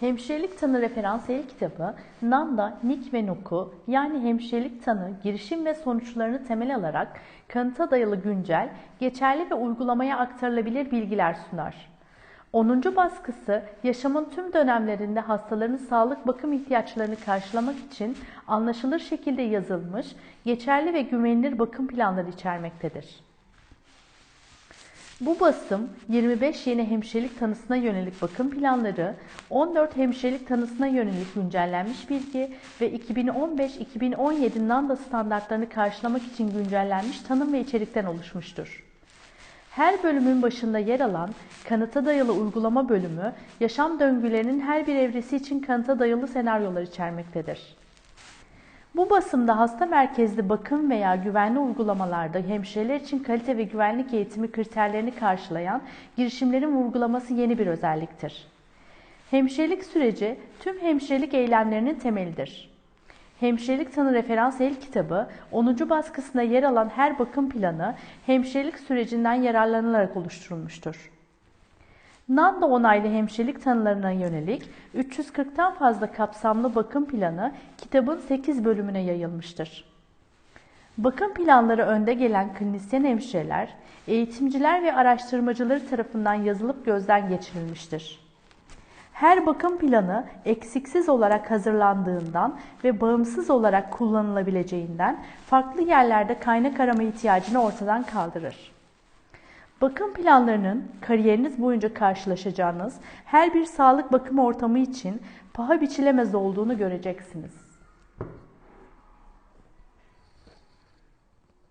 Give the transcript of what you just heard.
Hemşirelik Tanı Referans El Kitabı, NANDA, NIK ve NOK'u yani hemşirelik tanı, girişim ve sonuçlarını temel alarak kanıta dayalı güncel, geçerli ve uygulamaya aktarılabilir bilgiler sunar. 10. baskısı yaşamın tüm dönemlerinde hastaların sağlık bakım ihtiyaçlarını karşılamak için anlaşılır şekilde yazılmış, geçerli ve güvenilir bakım planları içermektedir. Bu basım 25 yeni hemşirelik tanısına yönelik bakım planları, 14 hemşirelik tanısına yönelik güncellenmiş bilgi ve 2015-2017 NANDA standartlarını karşılamak için güncellenmiş tanım ve içerikten oluşmuştur. Her bölümün başında yer alan kanıta dayalı uygulama bölümü, yaşam döngülerinin her bir evresi için kanıta dayalı senaryolar içermektedir. Bu basımda hasta merkezli bakım veya güvenli uygulamalarda hemşireler için kalite ve güvenlik eğitimi kriterlerini karşılayan girişimlerin vurgulaması yeni bir özelliktir. Hemşirelik süreci tüm hemşirelik eylemlerinin temelidir. Hemşirelik Tanı Referans El Kitabı 10. baskısında yer alan her bakım planı hemşirelik sürecinden yararlanılarak oluşturulmuştur. NANDA onaylı hemşirelik tanılarına yönelik 340'tan fazla kapsamlı bakım planı kitabın 8 bölümüne yayılmıştır. Bakım planları önde gelen klinisyen hemşireler, eğitimciler ve araştırmacıları tarafından yazılıp gözden geçirilmiştir. Her bakım planı eksiksiz olarak hazırlandığından ve bağımsız olarak kullanılabileceğinden farklı yerlerde kaynak arama ihtiyacını ortadan kaldırır. Bakım planlarının kariyeriniz boyunca karşılaşacağınız her bir sağlık bakım ortamı için paha biçilemez olduğunu göreceksiniz.